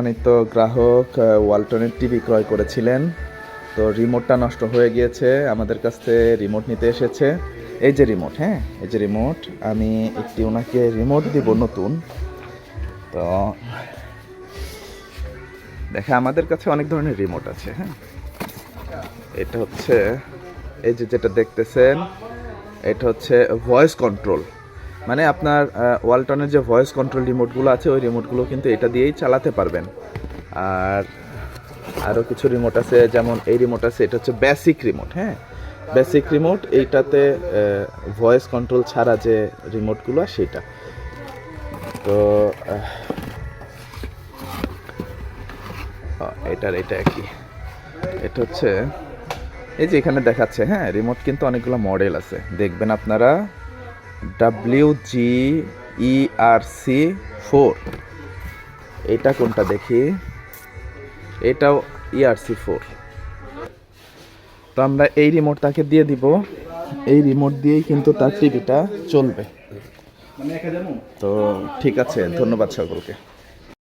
সম্মানিত গ্রাহক ওয়ালটনের টিভি ক্রয় করেছিলেন। তো রিমোটটা নষ্ট হয়ে গিয়েছে, আমাদের কাছ রিমোট নিতে এসেছে। এই যে রিমোট হ্যাঁ এই যে রিমোট, আমি একটি ওনাকে রিমোট দিব নতুন। তো দেখা আমাদের কাছে অনেক ধরনের রিমোট আছে হ্যাঁ। এটা হচ্ছে, এই যে যেটা দেখতেছেন, এটা হচ্ছে ভয়েস কন্ট্রোল। মানে আপনার ওয়ালটনের যে ভয়েস কন্ট্রোল রিমোটগুলো আছে, ওই রিমোটগুলো কিন্তু এটা দিয়েই চালাতে পারবেন। আর আরও কিছু রিমোট আছে, যেমন এই রিমোট আছে, এটা হচ্ছে বেসিক রিমোট হ্যাঁ? বেসিক রিমোট এইটাতে ভয়েস কন্ট্রোল ছাড়া যে রিমোটগুলো সেটা তো এটার, এটা একই। এটা হচ্ছে, এই যে এখানে দেখাচ্ছে হ্যাঁ? রিমোট কিন্তু অনেকগুলো মডেল আছে। দেখবেন আপনারা ডাব্লিউ জি ফোর এটা কোনটা দেখি? এটাও ইআরসি ফোর তো আমরা এই রিমোট তাকে দিয়ে দিব। এই রিমোট দিয়েই কিন্তু তার টিভিটা চলবে। তো ঠিক আছে, ধন্যবাদ সকলকে।